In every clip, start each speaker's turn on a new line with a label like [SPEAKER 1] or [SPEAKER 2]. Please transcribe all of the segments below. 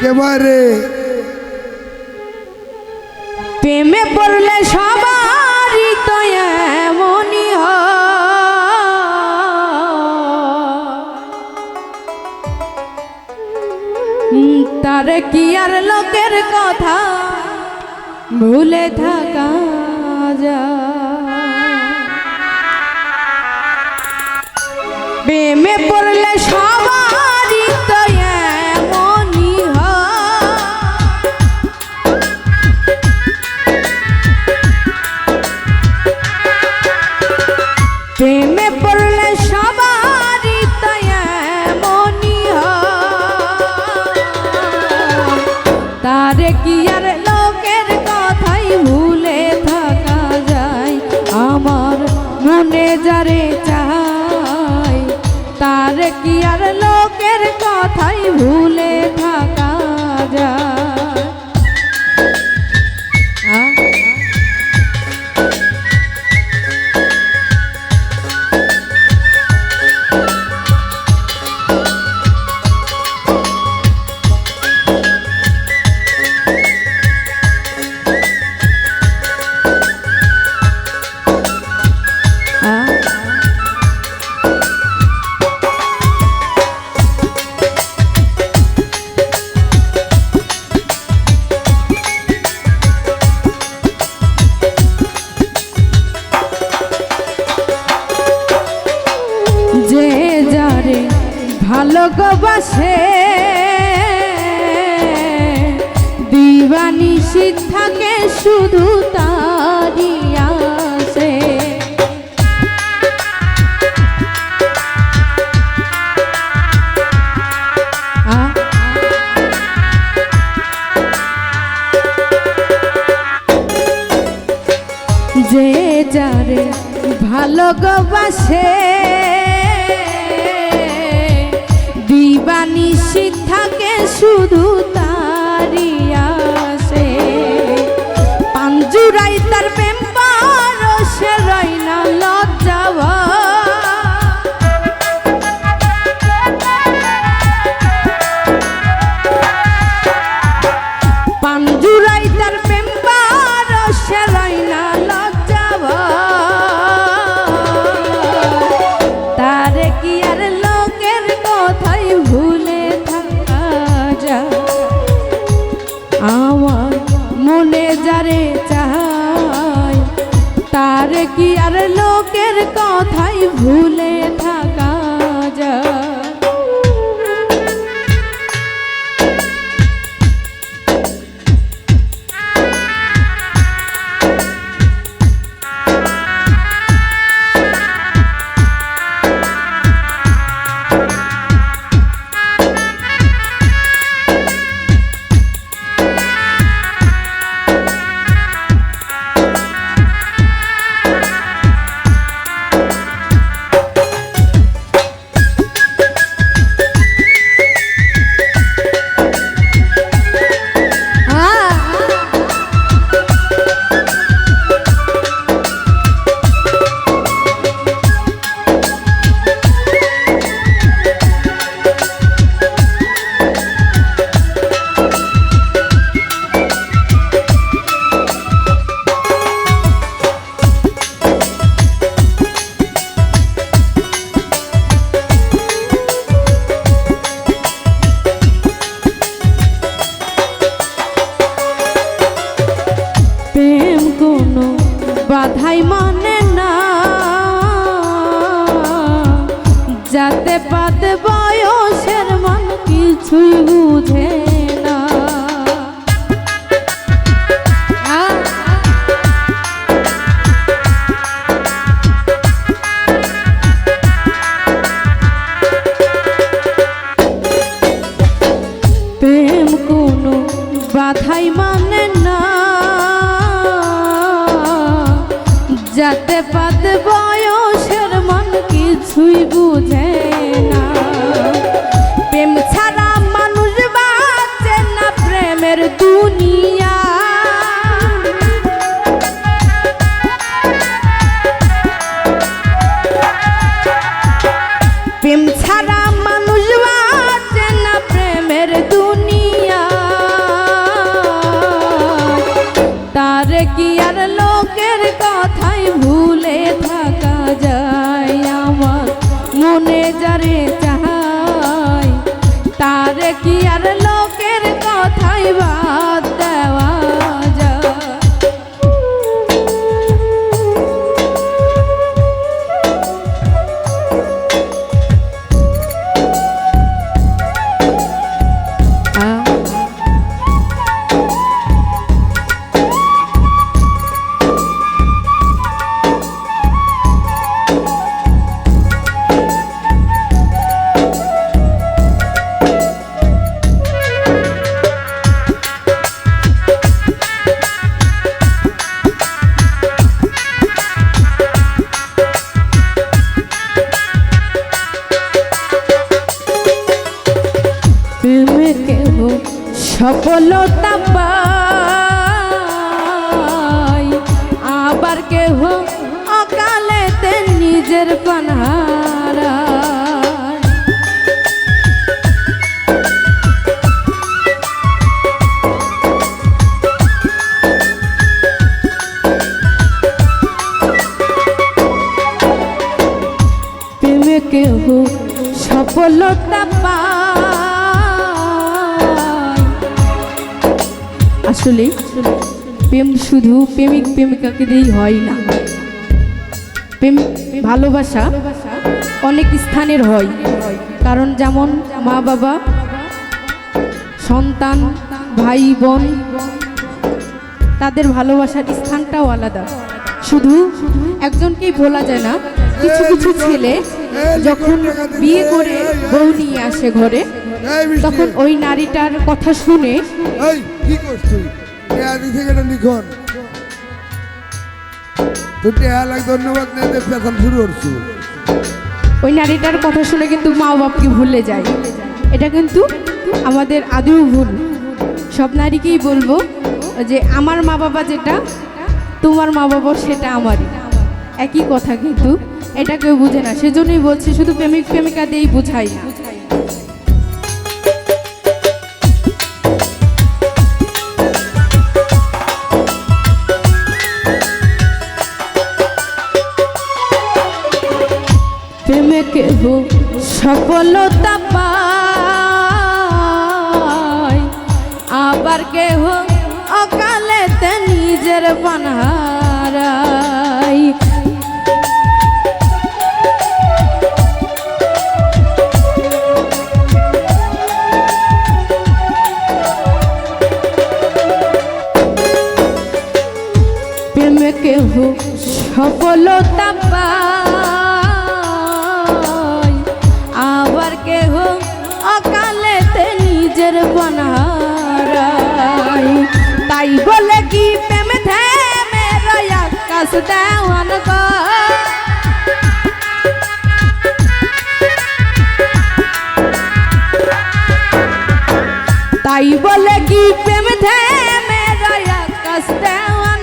[SPEAKER 1] কেবারে
[SPEAKER 2] প্রেমে পড়লে সবারই তো এমনই তার কি আর লোকের কথা ভুলে থাকা যা প্রেমে পড়লে সবারই তার কি আর লোকের কথাই ভুলে থাকা যায়? ভালোবাসে। দিবানিশি থাকে শুধু তারি আসে। যে যারে ভালোবাসে থাকে শুধু কি আর লোকের কথাই ভুলে যাতে পাতে বয়সের মান কিছুই বুঝে মানে যাতে পাত বয়সের মন কিছুই বুঝে প্রেমে কেহ সফলতা পায়। আবার কেহ অকালেতে নিজের পানহারা প্রেমে কেহ সফলতা পায়। আসলে প্রেম শুধু প্রেমিক প্রেমিকাকে দিয়েই হয় না। প্রেম, ভালোবাসা অনেক স্থানের হয়। কারণ যেমন মা বাবা সন্তান, ভাই, বোন, তাদের ভালোবাসার স্থানটাও আলাদা। শুধু একজনকেই বলা যায় না, কিছু কিছু ছেলে যখন বিয়ে করে বউ নিয়ে আসে ঘরে তখন ওই নারীটার কথা শুনে
[SPEAKER 1] কি করছ লিখন ধন্যবাদ শুরু করছু।
[SPEAKER 2] ওই নারীটার কথা শুনে কিন্তু মা বাপকে ভুলে যায়। এটা কিন্তু আমাদের আদৌ ভুল। সব নারীকেই বলব যে আমার মা বাবা যেটা তোমার মা বাবা সেটা আমারই। একই কথা কিন্তু। এটা কেউ বুঝে না, সেজন্যই বলছি শুধু প্রেমিক প্রেমিকা দিয়েই বোঝাই না। সফলতা পায়, আবার কেহ অকালেতে নিজের পানহারাই নিজের বনহারাই তাই বলে কি প্রেম থেমে রয় আকাশ দেওয়ান তাই বলে কি প্রেম থেমে রয় আকাশ দেওয়ান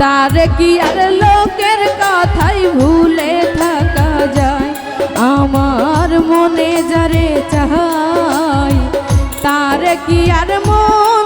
[SPEAKER 2] তার কি আর লোকের মনে যারে চাহাই তার কি আর মন?